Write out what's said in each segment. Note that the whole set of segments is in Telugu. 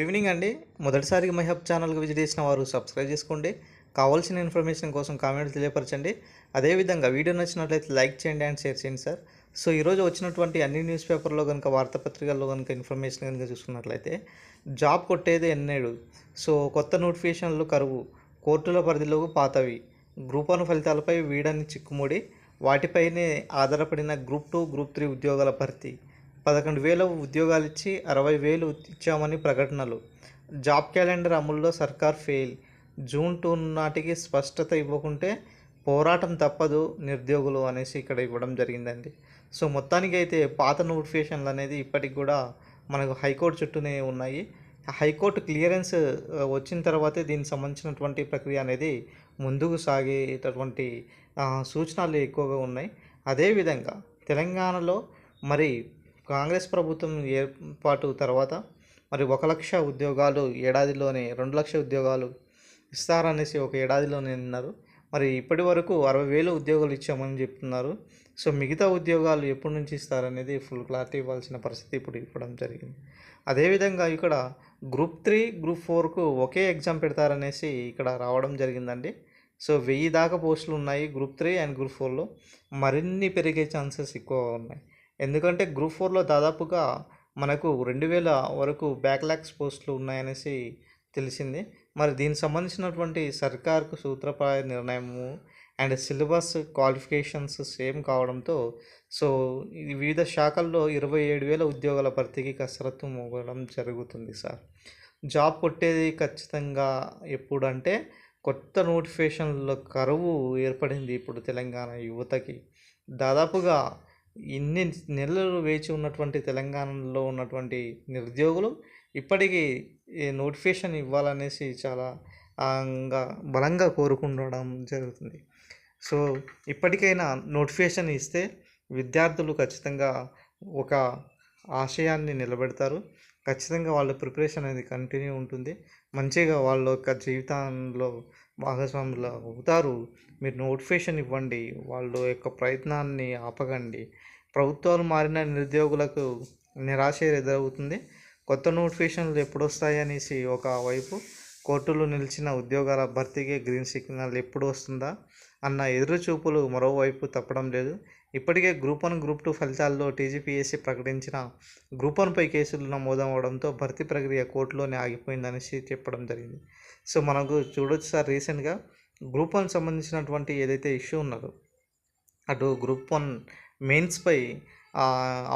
ఈవినింగ్ అండి. మొదటిసారి మై హబ్ ఛానల్కి విజిట్ చేసిన వారు సబ్స్క్రైబ్ చేసుకోండి. కావాల్సిన ఇన్ఫర్మేషన్ కోసం కామెంట్ తెలియపరచండి. అదేవిధంగా వీడియో నచ్చినట్లయితే లైక్ చేయండి అండ్ షేర్ చేయండి సార్. సో ఈరోజు వచ్చినటువంటి అన్ని న్యూస్ పేపర్లో కనుక వార్తాపత్రికల్లో కనుక ఇన్ఫర్మేషన్ కనుక చూసుకున్నట్లయితే జాబ్ కొట్టేది ఎన్నేడు. సో కొత్త నోటిఫికేషన్లు కరువు. కోర్టుల పరిధిలో పాతవి. గ్రూప్ వన్ ఫలితాలపై వీడని చిక్కుముడి. వాటిపైనే ఆధారపడిన గ్రూప్ టూ గ్రూప్ త్రీ ఉద్యోగాల భర్తీ. పదకొండు వేల ఉద్యోగాలు ఇచ్చి అరవై వేలు ఇచ్చామని ప్రకటనలు. జాబ్ క్యాలెండర్ అమల్లో సర్కార్ ఫెయిల్. జూన్ టూ నాటికి స్పష్టత ఇవ్వకుంటే పోరాటం తప్పదు నిరుద్యోగులు అనేసి ఇక్కడ ఇవ్వడం జరిగిందండి. సో మొత్తానికి అయితే పాత నోటిఫికేషన్లు అనేది ఇప్పటికి కూడా మనకు హైకోర్టు చుట్టూనే ఉన్నాయి. హైకోర్టు క్లియరెన్స్ వచ్చిన తర్వాతే దీనికి సంబంధించినటువంటి ప్రక్రియ అనేది ముందుకు సాగేటటువంటి సూచనలు ఎక్కువగా ఉన్నాయి. అదేవిధంగా తెలంగాణలో మరి కాంగ్రెస్ ప్రభుత్వం ఏర్పాటు తర్వాత మరి ఒక లక్ష ఉద్యోగాలు ఏడాదిలోనే రెండు లక్ష ఉద్యోగాలు ఇస్తారనేసి ఒక ఏడాదిలోనే అన్నారు. మరి ఇప్పటి వరకు అరవై వేలు ఉద్యోగాలు ఇచ్చామని చెప్తున్నారు. సో మిగతా ఉద్యోగాలు ఎప్పటి నుంచి ఇస్తారనేది ఫుల్ క్లారిటీ ఇవ్వాల్సిన పరిస్థితి ఇప్పుడు ఇవ్వడం జరిగింది. అదేవిధంగా ఇక్కడ గ్రూప్ త్రీ గ్రూప్ ఫోర్కు ఒకే ఎగ్జామ్ పెడతారనేసి ఇక్కడ రావడం జరిగిందండి. సో వెయ్యి దాకా పోస్టులు ఉన్నాయి గ్రూప్ త్రీ అండ్ గ్రూప్ ఫోర్లో. మరిన్ని పెరిగే ఛాన్సెస్ ఎక్కువ ఉన్నాయి. ఎందుకంటే గ్రూప్ ఫోర్లో దాదాపుగా మనకు రెండు వేల వరకు బ్యాక్లాగ్స్ పోస్టులు ఉన్నాయనేసి తెలిసింది. మరి దీనికి సంబంధించినటువంటి సర్కార్కు సూత్రప్రాయ నిర్ణయము అండ్ సిలబస్ క్వాలిఫికేషన్స్ సేమ్ కావడంతో సో వివిధ శాఖల్లో ఇరవై ఏడు వేల ఉద్యోగాల భర్తీకి కసరత్తు మోగడం జరుగుతుంది సార్. జాబ్ కొట్టేది ఖచ్చితంగా ఎప్పుడంటే కొత్త నోటిఫికేషన్ల కరువు ఏర్పడింది ఇప్పుడు తెలంగాణ యువతకి. దాదాపుగా ఇన్ని నెలలు వేచి ఉన్నటువంటి తెలంగాణలో ఉన్నటువంటి నిరుద్యోగులు ఇప్పటికీ నోటిఫికేషన్ ఇవ్వాలనేసి చాలా బలంగా కోరుకుండడం జరుగుతుంది. సో ఇప్పటికైనా నోటిఫికేషన్ ఇస్తే విద్యార్థులు ఖచ్చితంగా ఒక ఆశయాన్ని నిలబెడతారు. ఖచ్చితంగా వాళ్ళ ప్రిపరేషన్ అనేది కంటిన్యూ ఉంటుంది. మంచిగా వాళ్ళ యొక్క జీవితంలో భాగస్వాములు అవుతారు. మీరు నోటిఫికేషన్ ఇవ్వండి. వాళ్ళ యొక్క ప్రయత్నాన్ని ఆపకండి. ప్రభుత్వాలు మారిన నిరుద్యోగులకు నిరాశ ఎదురవుతుంది. కొత్త నోటిఫికేషన్లు ఎప్పుడు వస్తాయనేసి ఒక వైపు కోర్టులో నిలిచిన ఉద్యోగాల భర్తీకి గ్రీన్ సిగ్నల్ ఎప్పుడు వస్తుందా అన్న ఎదురు చూపులు మరోవైపు తప్పడం లేదు. ఇప్పటికే గ్రూప్ వన్ గ్రూప్ టూ ఫలితాల్లో టీజీపీఎస్సీ ప్రకటించిన గ్రూప్ వన్పై కేసులు నమోదవడంతో భర్తీ ప్రక్రియ కోర్టులోనే ఆగిపోయిందనేసి చెప్పడం జరిగింది. సో మనకు చూడొచ్చు సార్ రీసెంట్గా గ్రూప్ వన్ సంబంధించినటువంటి ఏదైతే ఇష్యూ ఉన్నదో అటు గ్రూప్ వన్ మెయిన్స్పై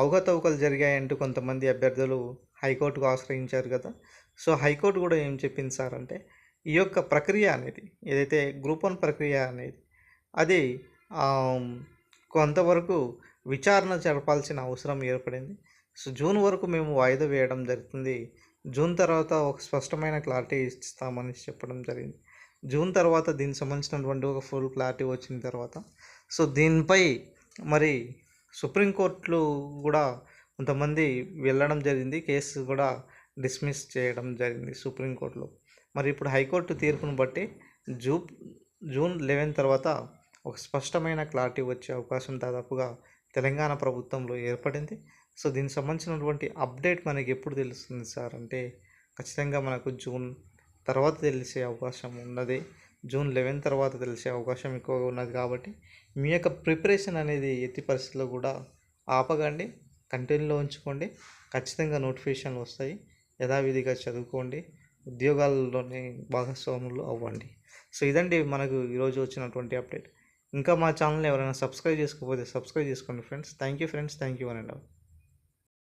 అవకతవకలు జరిగాయంటూ కొంతమంది అభ్యర్థులు హైకోర్టుకు ఆశ్రయించారు కదా. సో హైకోర్టు కూడా ఏం చెప్పింది సార్ అంటే ఈ యొక్క ప్రక్రియ అనేది ఏదైతే గ్రూప్ వన్ ప్రక్రియ అనేది అది కొంతవరకు విచారణ జరపాల్సిన అవసరం ఏర్పడింది. సో జూన్ వరకు మేము వాయిదా వేయడం జరుగుతుంది. జూన్ తర్వాత ఒక స్పష్టమైన క్లారిటీ ఇస్తామని చెప్పడం జరిగింది. జూన్ తర్వాత దీనికి సంబంధించినటువంటి ఒక ఫుల్ క్లారిటీ వచ్చిన తర్వాత సో దీనిపై మరి సుప్రీంకోర్టులు కూడా కొంతమంది వెళ్ళడం జరిగింది. కేసు కూడా డిస్మిస్ చేయడం జరిగింది సుప్రీంకోర్టులో మరి ఇప్పుడు హైకోర్టు తీర్పును బట్టి జూ జూన్ లెవెన్ తర్వాత ఒక స్పష్టమైన క్లారిటీ వచ్చే అవకాశం దాదాపుగా తెలంగాణ ప్రభుత్వంలో ఏర్పడింది. సో దీనికి సంబంధించినటువంటి అప్డేట్ మనకి ఎప్పుడు తెలుస్తుంది సార్? అంటే ఖచ్చితంగా మనకు జూన్ తర్వాత తెలిసే అవకాశం ఉన్నది. జూన్ లెవెన్ తర్వాత తెలిసే అవకాశం ఎక్కువగా ఉన్నది కాబట్టి మీ యొక్క ప్రిపరేషన్ అనేది ఎట్టి పరిస్థితుల్లో కూడా ఆపకండి. కంటిన్యూలో ఉంచుకోండి. ఖచ్చితంగా నోటిఫికేషన్లు వస్తాయి. యథావిధిగా చదువుకోండి. ఉద్యోగాల్లోనే భాగస్వాములు అవ్వండి. సో ఇదండి మనకు ఈరోజు వచ్చినటువంటి అప్డేట్. ఇంకా మా ఛానల్ని ఎవరైనా సబ్స్క్రైబ్ చేసుకోకపోతే సబ్స్క్రైబ్ చేసుకోండి friends. Thank you friends. Thank you అని